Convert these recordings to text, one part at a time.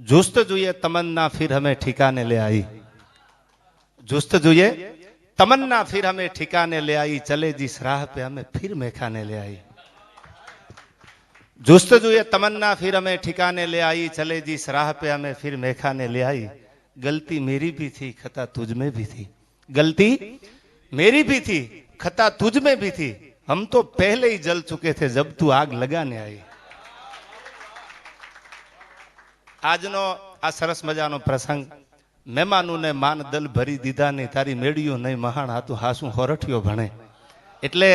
जुस्त जुए तमन्ना, फिर हमें ठिकाने ले आई। जुस्त जुए तमन्ना, फिर हमें ठिकाने ले आई। चले जिस राह पे हमें फिर मेखाने ले आई। जुस्त जुए तमन्ना, फिर हमें ठिकाने ले आई। चले जिस राह पे हमें फिर मेखाने ले आई। गलती मेरी भी थी, खता तुझ में भी थी। गलती मेरी भी थी, खता तुझ में भी थी। हम तो पहले ही जल चुके थे, जब तू आग लगाने आई। આજનો આ સરસ મજાનો પ્રસંગ. મહેમાનોને માન દલ ભરી દીધા નહીં તારી મેળ્યું નહીં મહાણ હાતું હાસું હોરઠિયો ભણે. એટલે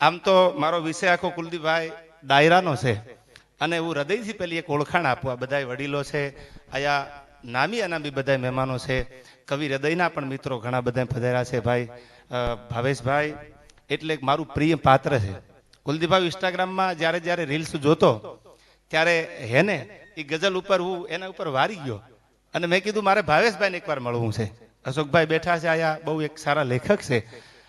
આમ તો મારો વિષય આખો કુલદીપભાઈ ડાયરાનો છે. અને હું હૃદયથી પેલી એક ઓળખાણ આપું, આ બધા વડીલો છે, આયા નામી અનામી બધા મહેમાનો છે. કવિ હૃદયના પણ મિત્રો ઘણા બધા પધાર્યા છે ભાઈ ભાવેશભાઈ. એટલે મારું પ્રિય પાત્ર છે. કુલદીપભાઈ ઇન્સ્ટાગ્રામમાં જ્યારે જ્યારે રીલ્સ જોતો, ત્યારે હેને એ ગઝલ ઉપર હું એના ઉપર વારી ગયો. અને મેં કીધું, મારે ભાવેશભાઈને એકવાર મળવું છે. અશોકભાઈ બેઠા છે આયા, બહુ એક સારા લેખક છે.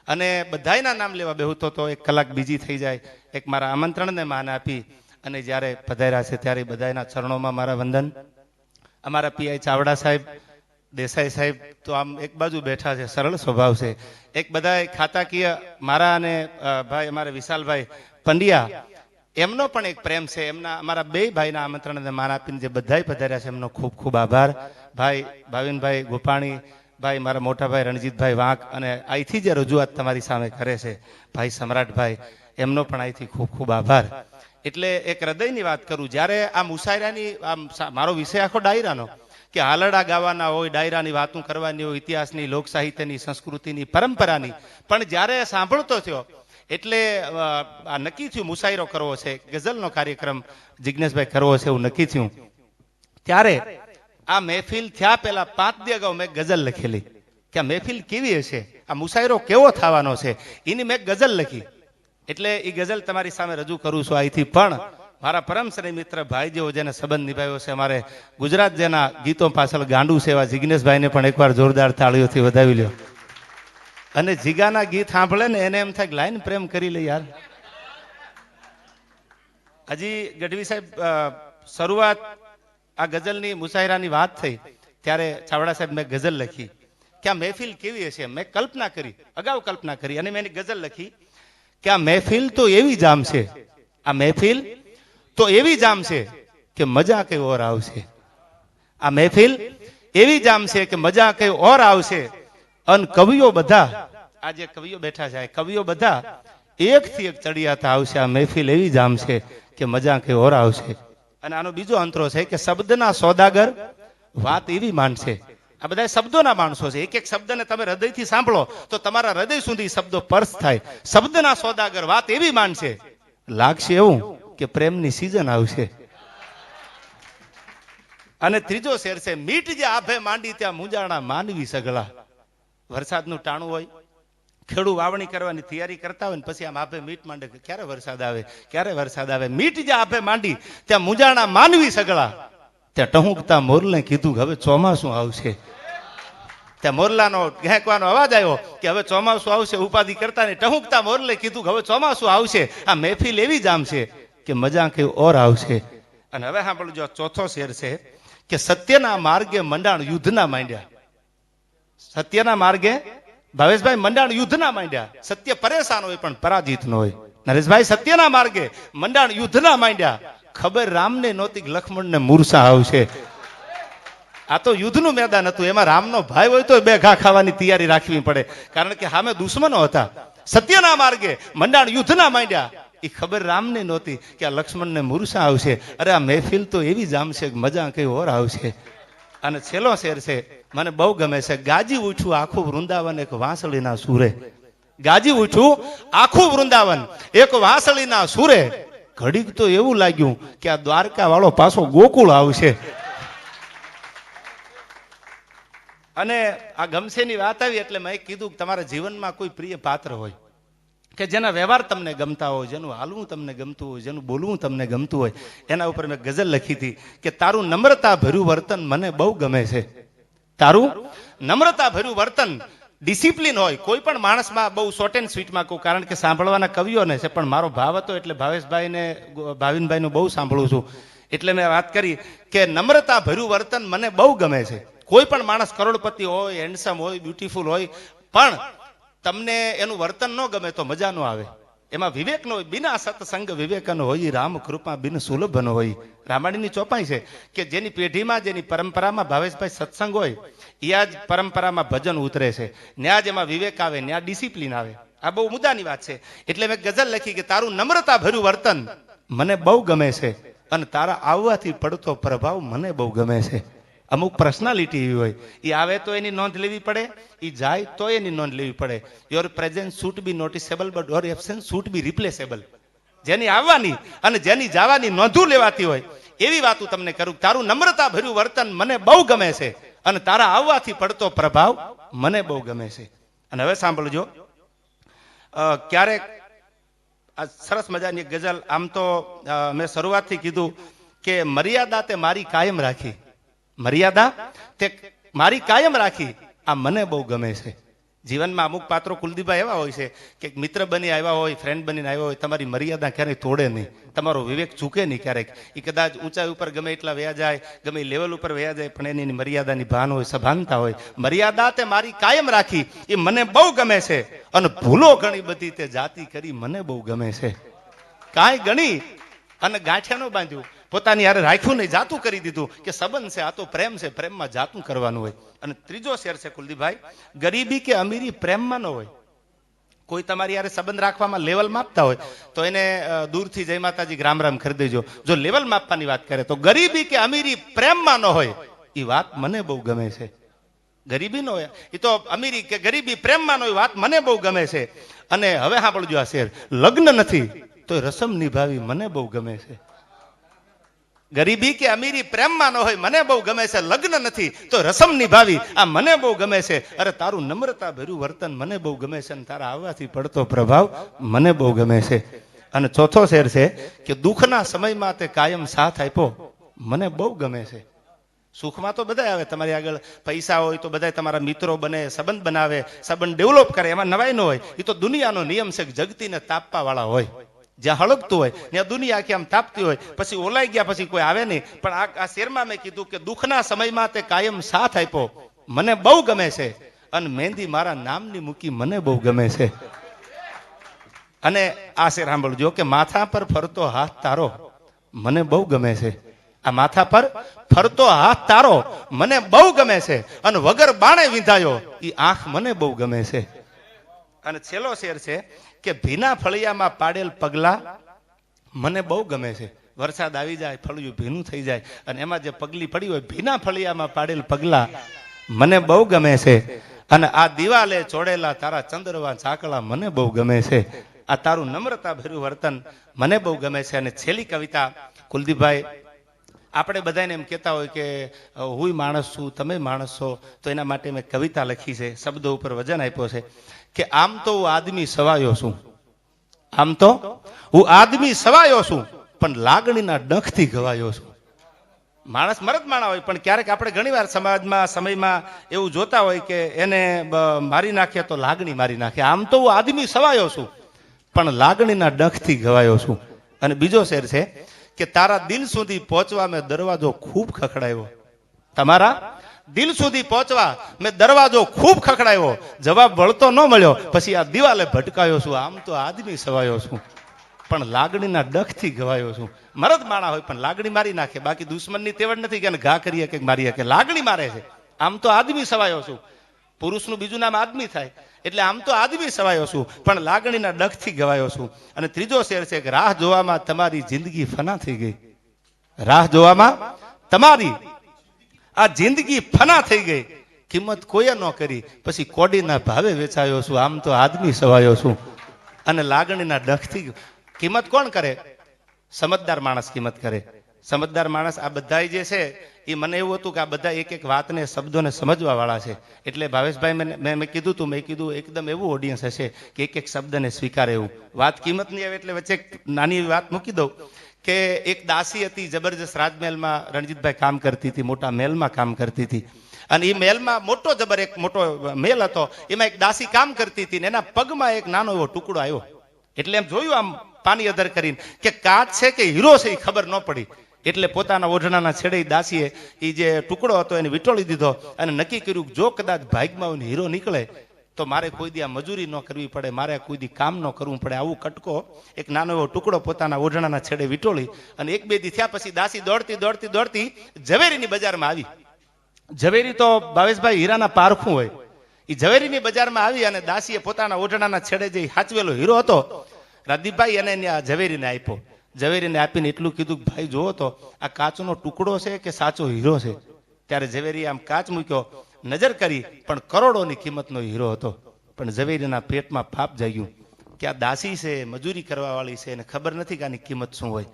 અને બધાયના નામ લેવા બેહુતો તો એક કલાક બીજી થઈ જાય, એક મારા આમંત્રણને માન આપી અને જ્યારે પધાર્યા છે ત્યારે બધાયના ચરણોમાં મારા વંદન. અમારા પીઆઈ ચાવડા સાહેબ, દેસાઈ સાહેબ તો આમ એક બાજુ બેઠા છે, સરળ સ્વભાવ છે. એક બધાય ખાતાકીય મારા અને ભાઈ અમારે વિશાલભાઈ પંડ્યા એમનો પણ એક પ્રેમ છે. એમના, અમારા બે ભાઈના આમંત્રણને માન આપીને જે બધાય પધાર્યા છે, એમનો ખૂબ ખૂબ આભાર. ભાઈ ભાવિનભાઈ ગોપાણી, ભાઈ મારા મોટા ભાઈ રણજીતભાઈ વાંક અને અહીંથી જે રજૂઆત તમારી સામે કરે છે, ભાઈ સમ્રાટભાઈ, એમનો પણ અહીંથી ખૂબ ખૂબ આભાર. એટલે એક હૃદયની વાત કરું, જ્યારે આ મુસાયરાની, આમ મારો વિષય આખો ડાયરાનો, કે હાલડા ગાવાના હોય, ડાયરાની વાતું કરવાની હોય, ઇતિહાસની લોક સાહિત્યની સંસ્કૃતિની, પરંપરાની, પણ જ્યારે સાંભળતો થયો એટલે આ નક્કી થયું, મુસાયરો કરવો છે, ગઝલનો કાર્યક્રમ જિજ્ઞેશભાઈ કરવો છે, એવું નક્કી થયું. ત્યારે આ મહેફિલ થયા પહેલા પાંચ દી અગાઉ મેં ગઝલ લખેલી. કે આ મહેફિલ કેવી હશે? આ મુસાયરો કેવો થવાનો છે? એની મેં ગઝલ લખી. એટલે એ ગઝલ તમારી સામે રજૂ કરું છું અહીંથી. પણ મારા પરમ શ્રી મિત્ર ભાઈ જેવો જેને સંબંધ નિભાવ્યો છે, અમારે ગુજરાત જેના ગીતો પાછળ ગાંડું સેવા જિજ્ઞેશભાઈને પણ એકવાર જોરદાર તાળીઓથી વધાવી લ્યો. અને જીગાના ગીત સાંભળે ને એને એમ થાય લાઈન પ્રેમ કરી લે યાર. હજી ગઢવી સાહેબ શરૂઆત આ ગઝલની મુસાયરાની વાત થઈ, ત્યારે ચાવડા સાહેબ મેં ગઝલ લખી. કે આ મહેફિલ કેવી હશે? મેં કલ્પના કરી, અગાઉ કલ્પના કરી અને મેં એની ગઝલ લખી કે આ મહેફિલ તો એવી જામ છે, આ મહેફિલ તો એવી જામ છે કે મજા કઈ ઓર આવશે. આ મહેફિલ એવી જામ છે કે મજા કઈ ઓર આવશે. અન કવિઓ બધા, આજે કવિઓ બેઠા છે, કવિઓ બધા એક થી એક ચડિયાતા આવશે, આ મહેફિલ એવી જામ છે કે મજા કઈ ઓર આવશે. અને આનો બીજો અંતરો છે કે શબ્દના સોદાગર વાત એવી માનશે. આ બધા શબ્દોના માણસો છે. એક એક શબ્દને તમે હૃદયથી સાંભળો તો તમારા હૃદય સુધી શબ્દો પર્સ થાય. શબ્દના સોદાગર વાત એવી માનશે. લાગશે એવું કે પ્રેમની સિઝન આવશે. અને ત્રીજો શેર છે મીઠ જે આભે માંડી ત્યાં મુંજાણા માનવી સગળા. વરસાદનું ટાણું હોય ખેડૂ વાવણી કરવાની તૈયારી કરતા હોય ને પછી આમ આપે મીટ માંડે. કે ક્યારે વરસાદ આવે? ક્યારે વરસાદ આવે? મીટ જે આપે માંડી, ત્યાં મુજાણા માનવી સગળા. ત્યાં ટહુકતા મોરલે કીધું હવે ચોમાસું આવશે. ત્યાં મોરલાનો ઘેંકવાનો અવાજ આવ્યો કે હવે ચોમાસું આવશે, ઉપાધિ કરતા ને ટહુકતા મોરલે કીધું હવે ચોમાસું આવશે. આ મહેફિલ એવી આમ છે કે મજા કઈ ઓર આવશે. અને હવે સાંભળજો ચોથો શેર છે કે સત્યના માર્ગે મંડાણ યુદ્ધના માંડ્યા. સત્યના માર્ગે ભાવેશભાઈ મંડાણ યુદ્ધના માંડ્યા. સત્ય પરેશાન હોય પણ પરાજિત ન હોય. નરેશભાઈ, સત્યના માર્ગે મંડાણ યુદ્ધના માંડ્યા. ખબર રામને નહોતી લક્ષ્મણને મૂર્છા આવશે. આ તો યુદ્ધનું મેદાન હતું. એમાં રામનો ભાઈ હોય તો બે ઘા ખાવાની તૈયારી રાખવી પડે. કારણ કે સામે દુશ્મનો હતા. સત્યના માર્ગે મંડાણ યુદ્ધના માંડ્યા. એ ખબર રામને નહોતી કે આ લક્ષ્મણને મૂર્છા આવશે. અરે આ મહેફિલ તો એવી જામશે મજા કઈ ઓર આવશે. અને છેલ્લો શેર છે મને બહુ ગમે છે. ગાજી ઉઠું, આખું વૃંદાવન એક વાંસળીના સુરે. ગાજી ઉઠું, આખું વૃંદાવન એક વાંસળીના સુરે. ઘડીક તો એવું લાગ્યું કે આ દ્વારકા વાળો પાછો ગોકુળ આવશે. અને આ ગમશેની વાત આવી એટલે મેં કીધું કે તમારા જીવનમાં કોઈ પ્રિય પાત્ર હોય, કે જેના વ્યવહાર તમને ગમતા હોય, જેનું હાલવું તમને ગમતું હોય, જેનું બોલવું તમને ગમતું હોય, એના ઉપર મેં ગઝલ લખી હતી કે તારું નમ્રતા ભર્યું વર્તન મને બહુ ગમે છે. તારું? નમ્રતા ભર્યું વર્તન, ડિસિપ્લિન હોય, કોઈ પણ માણસમાં બહુ શોર્ટ એન્ડ સ્વીટમાં કહું, કારણ કે સાંભળવાના કવિઓને છે, પણ મારો ભાવ હતો એટલે ભાવેશભાઈને, ભાવિનભાઈનું બહુ સાંભળું છું. એટલે મેં વાત કરી કે નમ્રતા ભર્યું વર્તન મને બહુ ગમે છે. કોઈ પણ માણસ કરોડપતિ હોય હેન્ડસમ હોય બ્યુટીફુલ હોય, પણ તમને એનું વર્તન ન ગમે તો મજા ન આવે. એમાં વિવેક ન બિના સત્સંગ વિવેકન હોય રામ કૃપા બિન સુલભ ન હોય. રામાયણની ચોપાઈ છે કે જેની પેઢીમાં, જેની પરંપરામાં ભાવેશભાઈ સત્સંગ હોય ત્યાં જ પરંપરામાં ભજન ઉતરે છે. ન્યા જ એમાં વિવેક આવે, ન્યા ડિસિપ્લિન આવે. આ બહુ મુદ્દાની વાત છે. એટલે મેં ગઝલ લખી કે તારું નમ્રતા ભર્યું વર્તન મને બહુ ગમે છે અને તારા આવવાથી પડતો પ્રભાવ મને બહુ ગમે છે. અમુક પર્સનાલિટી એવી હોય. એ આવે તો એની નોંધ લેવી પડે એ જાય તો એની નોંધ લેવી પડે. Your presence should be noticeable but your absence should be replaceable જેની આવવાની અને જેની જવાની નોંધું લેવાતી હોય, એવી વાતો તમને કરું. તારું નમ્રતા ભર્યું વર્તન મને બહુ ગમે છે અને તારા આવવાથી પડતો પ્રભાવ મને બહુ ગમે છે. અને હવે સાંભળજો. ક્યારેક આ સરસ મજાની ગઝલ. આમ તો મેં શરૂઆતથી કીધું કે મર્યાદા તે મારી કાયમ રાખી. મર્યાદા તે મારી કાયમ રાખી. આ મને બહુ ગમે છે. જીવનમાં અમુક પાત્રો કુલદીપભાઈ એવા હોય છે કે મિત્ર બની આવ્યા હોય ફ્રેન્ડ બનીને આવ્યા હોય, તમારી મર્યાદા ક્યારેય તોડે નહીં. તમારો વિવેક ચૂકે નહીં ક્યારેક. એ કદાચ ઊંચાઈ ઉપર ગમે એટલા વ્યા જાય, ગમે લેવલ ઉપર વ્યા જાય, પણ એની મર્યાદાની ભાન હોય, સભાનતા હોય. મર્યાદા તે મારી કાયમ રાખી. એ મને બહુ ગમે છે. અને ભૂલો ઘણી બધી તે જાતિ કરી મને બહુ ગમે છે. કાંઈ ગણી અને ગાંઠિયાનું બાંધ્યું. પોતાની યારે રાખ્યું નહીં, જાતું કરી દીધું કે સંબંધ છે, આ તો પ્રેમ છે, પ્રેમમાં જાતું કરવાનું હોય. અને ત્રીજો શેર છે કુલદીપભાઈ, ગરીબી કે અમીરી પ્રેમમાં ન હોય. કોઈ તમારી યારે સંબંધ રાખવામાં લેવલ માપતા હોય, તો એને દૂરથી જય માતાજી ગ્રામ રામ કરી જો લેવલ માપવાની વાત કરે, તો ગરીબી કે અમીરી પ્રેમમાં ન હોય એ વાત મને બહુ ગમે છે. ગરીબી નો એ તો અમીરી કે ગરીબી પ્રેમમાં નો વાત મને બહુ ગમે છે. અને હવે સાંભળજો આ શેર, લગ્ન નથી તો રસમ નિભાવી મને બહુ ગમે છે. ગરીબી કે અમીરી પ્રેમમાં ન હોય, મને બહુ ગમે છે, લગ્ન નથી, તો રસમ નિભાવી આ મને બહુ ગમે છે. અરે તારું નમ્રતા ભર્યું વર્તન મને બહુ ગમે છે અને તારા આવવાથી પડતો પ્રભાવ મને બહુ ગમે છે. અને ચોથો શેર છે કે દુઃખના સમયમાં તે કાયમ સાથ આપ્યો, મને બહુ ગમે છે. સુખમાં તો બધા આવે, તમારી આગળ પૈસા હોય તો બધા તમારા મિત્રો બને, સંબંધ બનાવે, સંબંધ ડેવલપ કરે, એમાં નવાઈ ન હોય. એ તો દુનિયાનો નિયમ છે જગતીને તાપવા વાળા હોય. જ્યાં હળગતું હોય, ત્યાં દુનિયા આખી આમ તાપતી હોય, પછી ઓલાઈ ગયા પછી કોઈ આવે નહીં. પણ આ શેરમાં મેં કીધું કે દુઃખના સમયમાં તે કાયમ સાથ આપ્યો. મને બહુ ગમે છે. અને મહેંદી મારા નામની મૂકી મને બહુ ગમે છે. અને આ શેર સાંભળજો કે માથા પર ફરતો હાથ તારો, મને બહુ ગમે છે. આ માથા પર ફરતો હાથ તારો, મને બહુ ગમે છે. અને વગર બાણે વિંધાયો એ આંખ મને બહુ ગમે છે. અને છેલ્લો શેર છે કે ભીના ફળિયામાં પાડેલ પગલા મને બહુ ગમે છે. વરસાદ આવી જાય, ફળિયું ભીનું થઈ જાય અને એમાં જે પગલી પડી હોય, ભીના ફળિયામાં પાડેલ પગલા મને બહુ ગમે છે. અને આ દિવાલે ચોડેલા તારા ચંદ્રવા ચાકળા મને બહુ ગમે છે. આ તારું નમ્રતા ભર્યું વર્તન મને બહુ ગમે છે. અને છેલ્લી કવિતા, કુલદીપભાઈ, આપણે બધાને એમ કહેતા હોય કે હું માણસ છું, તમે માણસ છો, તો એના માટે મેં કવિતા લખી છે, શબ્દો ઉપર વજન આપ્યો છે. કે આમ તો હું આદમી સવાયો છું. આમ તો હું આદમી સવાયો છું, પણ લાગણીના ડખથી ગવાયો છું. માણસ મરદ માણા હોય, પણ ક્યારેક આપણે ઘણીવાર સમાજમાં, સમયમાં એવું જોતા હોય કે એને મારી નાખીએ તો લાગણી મારી નાખે. આમ તો હું આદમી સવાયો છું, પણ લાગણીના ડખથી ગવાયો છું. અને બીજો શેર છે કે તારા દિલ સુધી પહોંચવા મેં દરવાજો ખૂબ ખખડાયો. તમારા દિલ સુધી પહોંચવા મેં દરવાજો ખૂબ ખખડાયો. જવાબ વળતો ન મળ્યો. પછી આ દિવાલે ભટકાયો છું. આમ તો આદમી સવાયો છું. પણ લાગણીના ડખથી ગવાયો છું. મરદ માણા હોય પણ લાગણી મારી નાખે. બાકી દુશ્મનની તેવડ નથી કે ઘા કરીએ કે મારીએ કે લાગણી મારે છે. આમ તો આદમી સવાયો છું. પુરુષનું બીજું નામ આદમી થાય. એટલે આમ તો આદમી સવાયો છું. પણ લાગણીના ડખથી ગવાયો છું. અને ત્રીજો શેર છે કે રાહ જોવામાં તમારી જિંદગી ફના થઈ ગઈ. રાહ જોવામાં તમારી આ જિંદગી ફના થઈ ગઈ. કિંમત કોઈએ ન કરી. પછી કોડીના ભાવે વેચાયો છું. આમ તો આદમી સવાયો છું. અને લાગણીના ડખથી કિંમત કોણ કરે? સમજદાર માણસ કિંમત કરે. સમજદાર માણસ આ બધા જે છે એ મને એવું હતું કે આ બધા એક એક વાતને, શબ્દોને સમજવા વાળા છે. એટલે ભાવેશભાઈ મેં મેં કીધું તું, મેં કીધું એકદમ એવું ઓડિયન્સ હશે કે એક એક શબ્દને સ્વીકારે એવું. વાત કિંમતની આવે એટલે વચ્ચે નાની વાત મૂકી દઉં. કે એક દાસી હતી, જબરજસ્ત રાજમહેલમાં રણજીતભાઈ કામ કરતી હતી, મોટા મહેલમાં કામ કરતી હતી. અને એ મહેલમાં મોટો જબર એક મોટો મહેલ હતો, એમાં એક દાસી કામ કરતી હતી ને એના પગમાં એક નાનો એવો ટુકડો આવ્યો. એટલે એમ જોયું આમ પાણી અધર કરીને કે કાચ છે કે હીરો છે એ ખબર ન પડી. એટલે પોતાના ઓઢણાના છેડે દાસીએ એ જે ટુકડો હતો એને વીંટોળી દીધો અને નક્કી કર્યું જો કદાચ ભાગમાં હીરો નીકળે તો મારે કોઈ દી આ મજૂરી ન કરવી પડે, મારે કોઈ દી કામ ન કરવું પડે. આવું કટકો એક નાનો એવો ટુકડો પોતાના ઓઢણાના છેડે વીટોળી અને એક બે દી થયા પછી દાસી દોડતી દોડતી દોડતી ઝવેરીની બજારમાં આવી. ઝવેરી તો ભાવેશભાઈ હીરાના પારખું હોય. એ ઝવેરીની બજારમાં આવી અને દાસીએ પોતાના ઓઢણાના છેડે જે હાચવેલો હીરો હતો રાદીપભાઈ એને આ ઝવેરીને આપ્યો. ઝવેરીને આપીને એટલું કીધું કે, ભાઈ, જુઓ તો આ કાચનો ટુકડો છે કે સાચો હીરો છે? ત્યારે ઝવેરી આમ કાચ મૂક્યો નજર કરી, પણ કરોડોની કિંમતનો હીરો હતો. પણ ઝવેરીના પેટમાં પાપ જાગ્યું. કે આ દાસી છે, મજૂરી કરવાવાળી છે, એને ખબર નથી કે આની કિંમત શું હોય.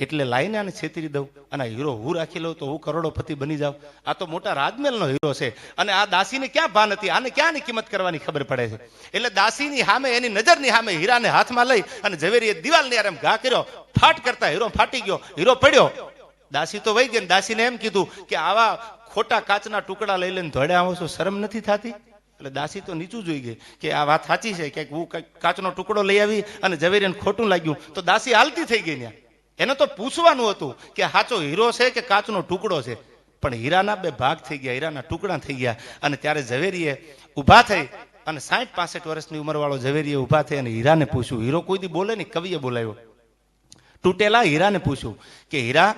એટલે લાઈને આને છેતરી દઉં અને હીરો હું રાખી લઉં તો હું કરોડોપતિ બની જાઉં. આ તો મોટા રાજમહેલનો હીરો છે. અને આ દાસીને ક્યાં ભાન હતી? આને ક્યાંની કિંમત કરવાની ખબર પડે છે? એટલે દાસીની સામે, એની નજરની સામે હીરાને હાથમાં લઈ અને ઝવેરીએ દિવાલની આરે એમ ઘા કર્યો. ફાટ કરતા હીરો ફાટી ગયો. હીરો પડ્યો. દાસી તો વહી ગઈ ને દાસીને એમ કીધું કે આવા ખોટા કાચના ટુકડા લઈ લઈને ધોડ્યા આવો શરમ નથી થતી? એટલે દાસી તો નીચું જોઈ ગઈ કે આ વાત સાચી છે કે હું કાચનો ટુકડો લઈ આવી અને ઝવેરીને ખોટું લાગ્યું. તો દાસી હાલતી થઈ ગઈ ત્યાં. એને તો પૂછવાનું હતું કે સાચો હીરો છે કે કાચનો ટુકડો છે? પણ હીરાના બે ભાગ થઈ ગયા, હીરાના ટુકડા થઈ ગયા અને ત્યારે ઝવેરીએ ઊભા થઈ અને સાઠ પાસઠ વર્ષની ઉંમરવાળો ઝવેરીએ ઊભા થઈ અને હીરાને પૂછ્યું. હીરો કોઈ દી બોલે નહીં, કવિએ બોલાવ્યો. તૂટેલા હીરાને પૂછ્યું કે હીરા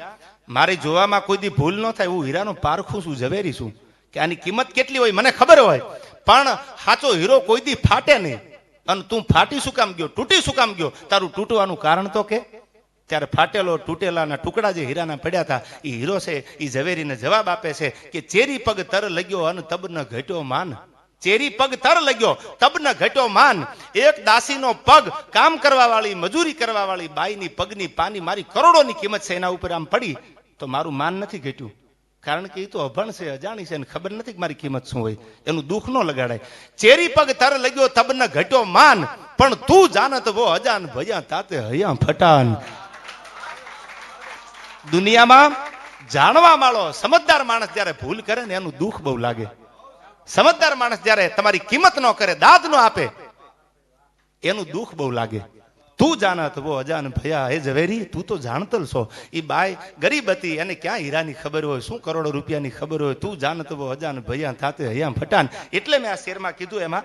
મારી જોવામાં કોઈ દી ભૂલ ન થાય, હું હીરાનો પારખું છું ઝવેરી છું. કે આની કિંમત કેટલી હોય, મને ખબર હોય. પણ સાચો હીરો કોઈ દી ફાટે નહીં. અને તું ફાટી શું કામ ગયો, તૂટી શું કામ ગયો? તારું તૂટવાનું કારણ તો કે? ત્યારે ફાટેલો, તૂટેલાના ટુકડા જે હીરાના પડ્યા હતા એ હીરો છે એ ઝવેરીને જવાબ આપે છે કે ચેરી પગ તર લગ્યો અને તબ ન ઘટ્યો માન. ચેરી પગ તર લગ્યો, તબન ઘટ્યો માન. એક દાસીનો પગ કામ કરવા વાળી મજૂરી કરવા વાળી બાઈની પગની પાની મારી કરોડોની કિંમત છે, એના ઉપર આમ પડી. તો મારું માન નથી ઘટ્યું. કારણ કે એ તો અભણ છે, અજાણી છે, અને ખબર નથી કે મારી કિંમત શું હોય. એનું દુઃખ ન લગાડાય. ચેરી પગ તર લગ્યો તબ ન ઘટ્યો માન. પણ તું જાનત વો અજાન ભયા તાતે હયા ફટાન દુનિયામાં જાણવા માળો સમજદાર માણસ જ્યારે ભૂલ કરે ને એનું દુઃખ બહુ લાગે. સમજદાર માણસ જ્યારે તમારી કિંમત ન કરે, દાદ ન આપે, એનું દુઃખ બહુ લાગે. તું જાણત વો અજાન ભયા, હે ઝવેરી, તું તો જાણતલ છો. એ બાય ગરીબ હતી, એને ક્યાં હીરાની ખબર હોય, શું કરોડો રૂપિયાની ખબર હોય? તું જાણત વો અજાન ભયા, થાતે હયા ફટાન એટલે મેં આ શેરમાં કીધું એમાં,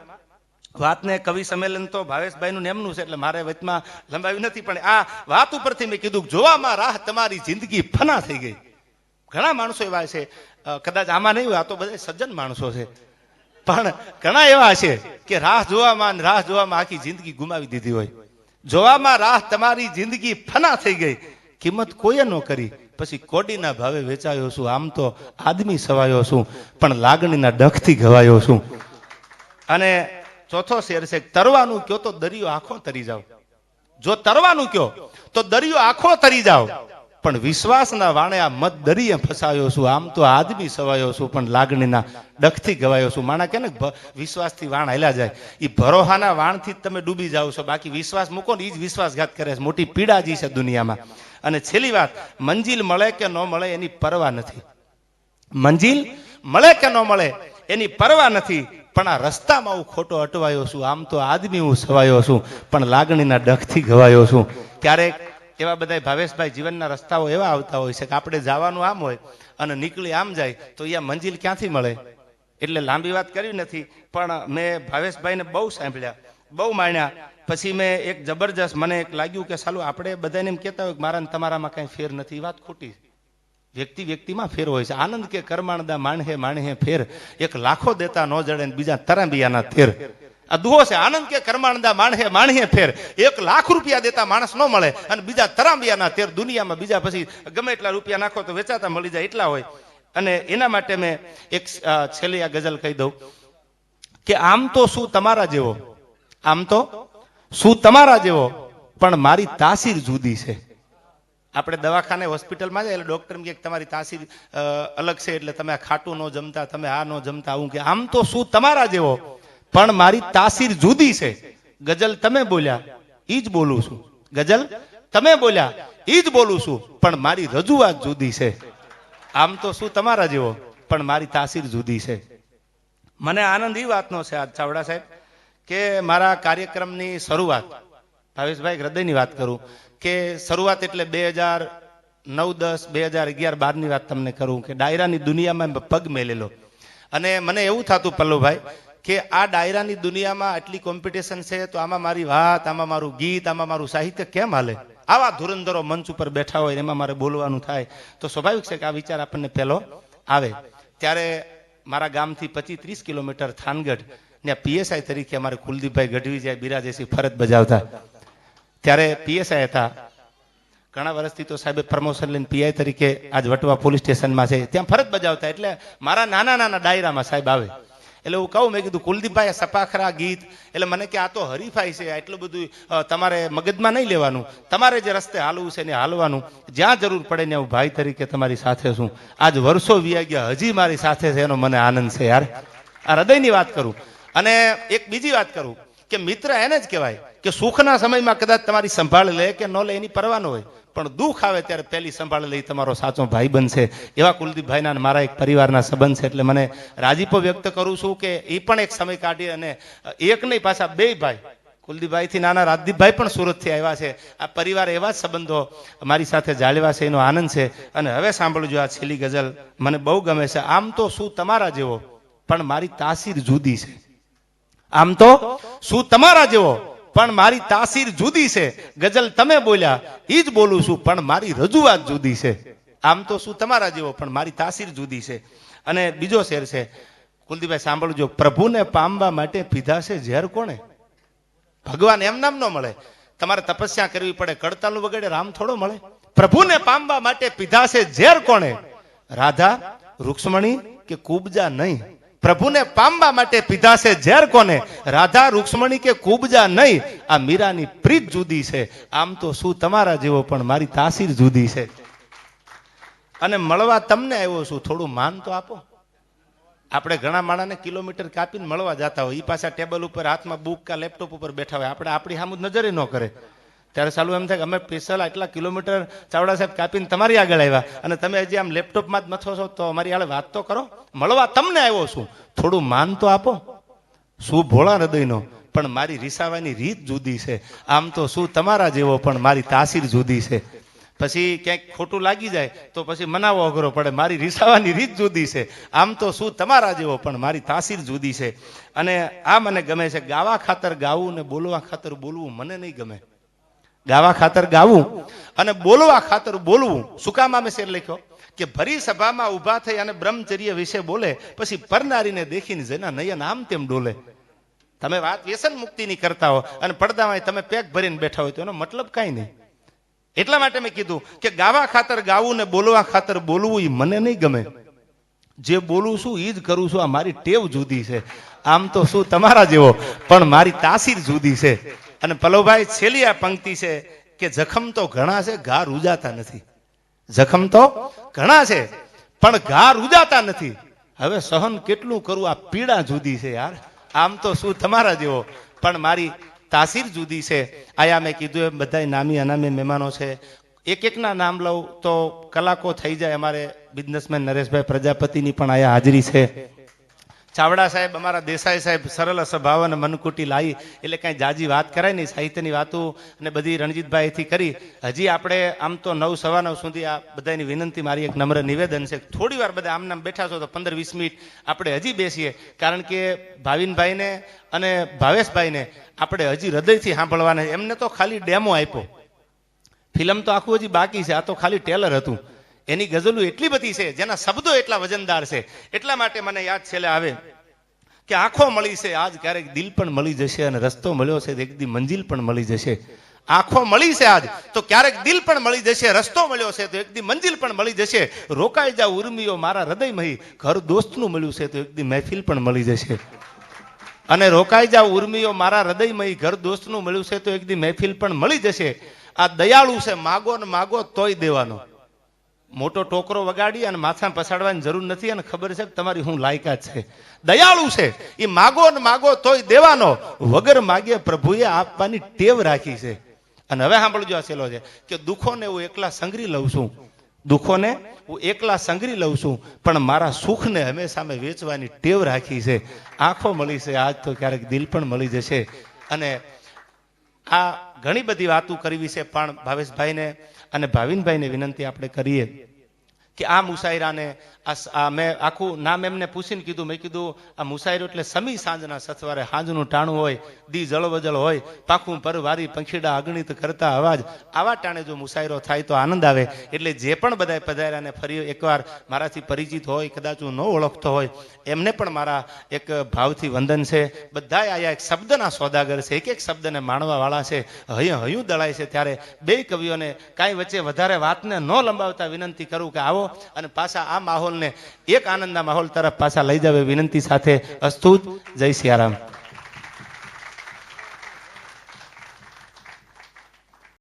વાતને કવિ સંમેલન તો ભાવેશભાઈનું નેમનું છે, એટલે મારે વચમાં લંબાવી નથી, પણ આ વાત ઉપરથી મેં કીધું જોવામાં રાહ તમારી જિંદગી ફના થઈ ગઈ. ઘણા માણસો એવા છે કદાચ આમાં નહીં હોય, આ તો બધા સજ્જન માણસો છે. પણ ઘણા એવા છે કે રાહ જોવામાં રાહ જોવામાં આખી જિંદગી ગુમાવી દીધી હોય. જોવામાં રાહ તમારી જિંદગી ફના થઈ ગઈ. કિંમત કોઈએ ન કરી? પછી કોડીના ભાવે વેચાયો છું. આમ તો આદમી સવાયો છું, પણ લાગણીના ડખથી ઘવાયો છું. અને ચોથો શેર છે, તરવાનું કયો તો દરિયો આખો તરી જાઓ. જો તરવાનું કયો, તો દરિયો આખો તરી જાવ પણ વિશ્વાસના વાણે આ મત દરિયે ફસાયો છું. આમ તો આદમી સવાયો છું, પણ લાગણીના ડખથી ગવાયો છું. માણા કે ને વિશ્વાસથી વાણ હાલ્યા જાય? એ ભરોહાના વાણથી જ તમે ડૂબી જાઓ છો. બાકી વિશ્વાસ મૂકો ને એ જ વિશ્વાસઘાત કરે છે. મોટી પીડા જી છે દુનિયામાં. અને છેલ્લી વાત, મંજિલ મળે કે ન મળે એની પરવા નથી. મંજિલ મળે કે ન મળે એની પરવા નથી, પણ આ રસ્તામાં હું ખોટો અટવાયો છું. આમ તો આદમી હું સવાયો છું, પણ લાગણીના ડખથી ઘવાયો છું. ક્યારેક એવા બધા ભાવેશભાઈ જીવનના રસ્તાઓ એવા આવતા હોય છે કે આપણે જવાનું આમ હોય અને નીકળી આમ જાય, તો અહીંયા મંજિલ ક્યાંથી મળે? એટલે લાંબી વાત કરી નથી, પણ મેં ભાવેશભાઈને બહુ સાંભળ્યા, બહુ માણ્યા. પછી મેં એક જબરજસ્ત મને એક લાગ્યું કે સાલું આપણે બધાને એમ કહેતા હોય કે મારા તમારામાં કાંઈ ફેર નથી. વાત ખોટી વ્યક્તિ વ્યક્તિમાં ફેર હોય છે. આનંદ કે કરમાણદા માણહે માણહે ફેર. એક લાખો દેતા ન જડે બીજા તરાંબિયાના તેર. આ દુહો છે. આનંદ કે કર્માનંદા માણહે માણહે ફેર. એક લાખ રૂપિયા દેતા માણસ ન મળે અને બીજા તરાંબિયાના તેર દુનિયામાં. બીજા પછી ગમે એટલા રૂપિયા નાખો તો વેચાતા મળી જાય એટલા હોય. અને એના માટે મેં એક છેલ્લી આ ગઝલ કહી દઉં કે આમ તો શું તમારા જેવો? આમ તો શું તમારા જેવો? પણ મારી તાસીર જુદી છે. આપણે દવાખાને, હોસ્પિટલમાં જાય એટલે ડૉક્ટર એમ કે તમારી તાસીર અલગ છે એટલે તમે આ ખાટું ન જમતા, તમે આ ન જમતા. આવું કે આમ તો શું તમારા જેવો? પણ મારી તાસીર જુદી છે. ગઝલ તમે બોલ્યા, ઈ જ બોલું છું. ગઝલ તમે બોલ્યા, ઈ જ બોલું છું. પણ મારી રજૂઆત જુદી છે. આમ તો શું તમારા જેવો, પણ મારી તાસીર જુદી છે. મને આનંદ એ વાતનો છે આજ ચાવડા સાહેબ, કે મારા કાર્યક્રમની શરૂઆત, ભાવેશભાઈ, હૃદયની વાત કરું, કે શરૂઆત એટલે બે હજાર નવ દસ, બે હજાર અગિયાર બારની વાત તમને કરું, કે ડાયરાની દુનિયામાં પગ મેલેલો. અને મને એવું થતું પલ્લુભાઈ કે આ ડાયરાની દુનિયામાં આટલી કોમ્પિટિશન છે, તો આમાં મારી વાત, આમાં મારું ગીત, આમાં મારું સાહિત્ય કેમ હાલે? આવા ધુરંધરો મંચ ઉપર બેઠા હોય એમાં મારે બોલવાનું થાય, તો સ્વાભાવિક છે કે આ વિચાર આપણને પહેલો આવે. ત્યારે મારા ગામથી પચીસ ત્રીસ કિલોમીટર થાનગઢ, ને પીએસઆઈ તરીકે અમારે કુલદીપભાઈ ગઢવી જાય બિરાજેસી ફરજ બજાવતા. ત્યારે પીએસઆઈ હતા. ઘણા વર્ષથી તો સાહેબે પ્રમોશન લઈને પીઆઈ તરીકે આજ વટવા પોલીસ સ્ટેશનમાં છે. ત્યાં ફરજ બજાવતા, એટલે મારા નાના નાના ડાયરામાં સાહેબ આવે. એટલે હું કહું, મેં કીધું કુલદીપભાઈ સપાખરા ગીત, એટલે મને કે આ તો હરીફાઈ છે એટલું બધું તમારે મગજમાં નહીં લેવાનું. તમારે જે રસ્તે હાલવું છે ને હાલવાનું. જ્યાં જરૂર પડે ને હું ભાઈ તરીકે તમારી સાથે છું. આજ વર્ષો વીયા ગયા, હજી મારી સાથે છે, એનો મને આનંદ છે યાર. આ હૃદયની વાત કરું. અને એક બીજી વાત કરું, કે મિત્ર એને જ કહેવાય કે સુખના સમયમાં કદાચ તમારી સંભાળ લે કે ન લે, એની પરવા ન હોય. પણ દુઃખ આવે ત્યારે પહેલી સંભાળ લઈ તમારો સાચો ભાઈ બનશે. એવા કુલદીપભાઈના મારા એક પરિવારના સંબંધ છે, એટલે મને રાજીપો વ્યક્ત કરું છું કે એ પણ એક સમય કાઢી અને એક નહીં, પાછા બે ભાઈ. કુલદીપભાઈ થી નાના રાજદીપભાઈ પણ સુરતથી આવ્યા છે. આ પરિવાર એવા સંબંધો મારી સાથે જાળવ્યા છે, એનો આનંદ છે. અને હવે સાંભળજો આ છેલ્લી ગઝલ. મને બહુ ગમે છે. આમ તો શું તમારા જેવો, પણ મારી તાસીર જુદી છે. આમ તો શું તમારા જેવો પણ મારી તાસીર જુદી છે. ગઝલ તમે બોલ્યા એ જ બોલું છું, પણ મારી રજૂઆત જુદી છે. આમ તો શું તમારા જેવો, પણ મારી તાસીર જુદી છે. અને બીજો શેર છે, કુલદીપભાઈ સાંભળજો, પ્રભુને પામવા માટે પીધા છે ઝેર કોણે? ભગવાન એમ નામ ન મળે. તમારે તપસ્યા કરવી પડે, કડતાલું વગેરે રામ થોડો મળે. પ્રભુને પામવા માટે પીધા છે ઝેર કોણે? રાધા, રૂક્ષ્મણી કે કુબજા નહીં? પ્રભુને પામવા માટે પીધા છે ઝેર કોને? રાધા રૂક્ષ્મણી કે કુબજા નહીં, આ મીરાની પ્રીત જુદી છે. આમ તો શું તમારા જેવો પણ મારી તાસીર જુદી છે? અને મળવા તમને આવ્યો છું, થોડું માન તો આપો. આપણે ઘણા માણાને કિલોમીટર કાપીને મળવા જતા હોય એ પાછા ટેબલ ઉપર હાથમાં બુક કા લેપટોપ ઉપર બેઠા હોય. આપણે આપણી સામુ નજરે ન કરે. ત્યારે સાલું એમ થાય કે અમે સ્પેશિયલ આટલા કિલોમીટર ચાવડા સાહેબ કાપીને તમારી આગળ આવ્યા. અને તમે હજી આમ લેપટોપમાં જ મથો છો, તો અમારી આગળ વાત તો કરો. મળવા તમને આવ્યો છું. થોડું માન તો આપો. શું ભોળા હૃદયનો? પણ મારી રીસાવાની રીત જુદી છે. આમ તો શું તમારા જેવો પણ મારી તાસીર જુદી છે. પછી ક્યાંક ખોટું લાગી જાય, તો પછી મનાવો અઘરો પડે. મારી રીસાવાની રીત જુદી છે. આમ તો શું તમારા જેવો પણ મારી તાસીર જુદી છે. અને આ મને ગમે છે, ગાવા ખાતર ગાવું ને બોલવા ખાતર બોલવું મને નહીં ગમે. ગાવા ખાતર ગાવું અને બોલવા ખાતર બોલવું. શું કામ આમે શેર લખ્યો? કે ભરી સભામાં ઊભા થઈ અને બ્રહ્મચર્ય વિશે બોલે, પછી પરનારીને દેખીને જેના નયન આમ તેમ ડોલે. તમે વાત વ્યસન મુક્તિની કરતા હો અને પડદામાં તમે પેક ભરીને બેઠા હોય તો એનો મતલબ કાંઈ નહીં. એટલા માટે મેં કીધું કે ગાવા ખાતર ગાવું ને બોલવા ખાતર બોલવું એ મને નહીં ગમે. જે બોલું છું એ જ કરું છું. આ મારી ટેવ જુદી છે. આમ તો શું તમારા જેવો, પણ મારી તાસીર જુદી છે. અને પલોભાઈ, છેલ્લી આ પંક્તિ છે કે જખમ તો ઘણા છે, ઘા રૂજાતા નથી. જખમ તો ઘણા છે, પણ ઘા રૂજાતા નથી. હવે સહન કેટલું કરું? આ પીડા જુદી છે યાર. આમ તો શું તમારા જેવો? પણ મારી તાસીર જુદી છે. આયા મેં કીધું એમ બધા નામી અનામી મહેમાનો છે. એક એકના નામ લઉં તો કલાકો થઈ જાય અમારે બિઝનેસમેન નરેશભાઈ પ્રજાપતિની પણ આયા હાજરી છે. ચાવડા સાહેબ, અમારા દેસાઈ સાહેબ સરળ સ્વભાવ અને મનકુટી લાવી એટલે કાંઈ જાજી વાત કરાય નહીં, સાહિત્યની વાતો અને બધી રણજીતભાઈથી કરી. હજી આપણે આમ તો નવ સવા નવ સુધી આ બધાની વિનંતી, મારી એક નમ્ર નિવેદન છે થોડી વાર બધા આમ નામ બેઠા છો તો પંદર વીસ મિનિટ આપણે હજી બેસીએ. કારણ કે ભાવિનભાઈને અને ભાવેશભાઈને આપણે હજી હૃદયથી સાંભળવાના એમને તો ખાલી ડેમો આપ્યો. ફિલ્મ તો આખું હજી બાકી છે. આ તો ખાલી ટેલર હતું. એની ગઝલો એટલી બધી છે, જેના શબ્દો એટલા વજનદાર છે. એટલા માટે મને યાદ છેલ્લે આવે કે આંખો મળી છે, આજ ક્યારેક દિલ પણ મળી જશે અને રસ્તો મળ્યો છે, એક દી મંજિલ પણ મળી જશે. આંખો મળી છે આજ, તો ક્યારેક દિલ પણ મળી જશે, રસ્તો મળ્યો છે, તો એક દી મંજિલ પણ મળી જશે. રોકાઈ જાવ ઉર્મિયો, મારા હૃદયમહી, ઘર દોસ્તનું મળ્યું છે, તો એક દી મહેફિલ પણ મળી જશે. અને રોકાઈ જાવ ઉર્મિયો, મારા હૃદયમય ઘર દોસ્તનું મળ્યું છે, તો એક દી મહેફિલ પણ મળી જશે. આ દયાળુ છે, માગો ને માગો તોય દેવાનો. મોટો ટોકરો વગાડી અને માથા પસાડવાની જરૂર નથી અને ખબર છે કે તમારી હું લાયકાત છે. દયાળુ છે. એ માગો ને માગો તોય દેવાનો. વગર માગે પ્રભુએ આપવાની ટેવ રાખી છે. અને હવે સાંભળજો આ છેલ્લો છે કે દુઃખોને હું એકલા સંગરી લઉં છું. દુઃખોને હું એકલા સંગરી લઉં છું. પણ મારા સુખને હંમેશા મેં વેચવાની ટેવ રાખી છે. આંખો મળી છે. આજ તો ક્યારેક દિલ પણ મળી જશે. અને આ ઘણી બધી વાતો કરવી છે. પણ ભાવેશભાઈને અને ભાવિનભાઈને વિનંતી આપણે કરીએ કે આ મુસાયરાને આ મેં આખું નામ એમને પૂછીને કીધું. મેં કીધું, આ મુસાયરો એટલે સમી સાંજના સથવારે સાંજનું ટાણું હોય, દી જળવજળ હોય, પાખું પરવારી પંખીડા અગણિત કરતા અવાજ. આવા ટાણે જો મુસાયરો થાય તો આનંદ આવે. એટલે જે પણ બધા પધાર્યાને ફરી એકવાર મારાથી પરિચિત હોય, કદાચ હું ન ઓળખતો હોય, એમને પણ મારા એક ભાવથી વંદન છે. બધાય આયા એક શબ્દના સોદાગર છે. એક એક શબ્દને માણવાવાળા છે. હયું હયું દળાય છે. ત્યારે બે કવિઓને કાંઈ વચ્ચે વધારે વાતને ન લંબાવતા વિનંતી કરું કે આવો અને પાછા આ માહોલને એક આનંદના માહોલ તરફ પાછા લઈ જાવે વિનંતી સાથે અસ્તુત જય સિયારામ.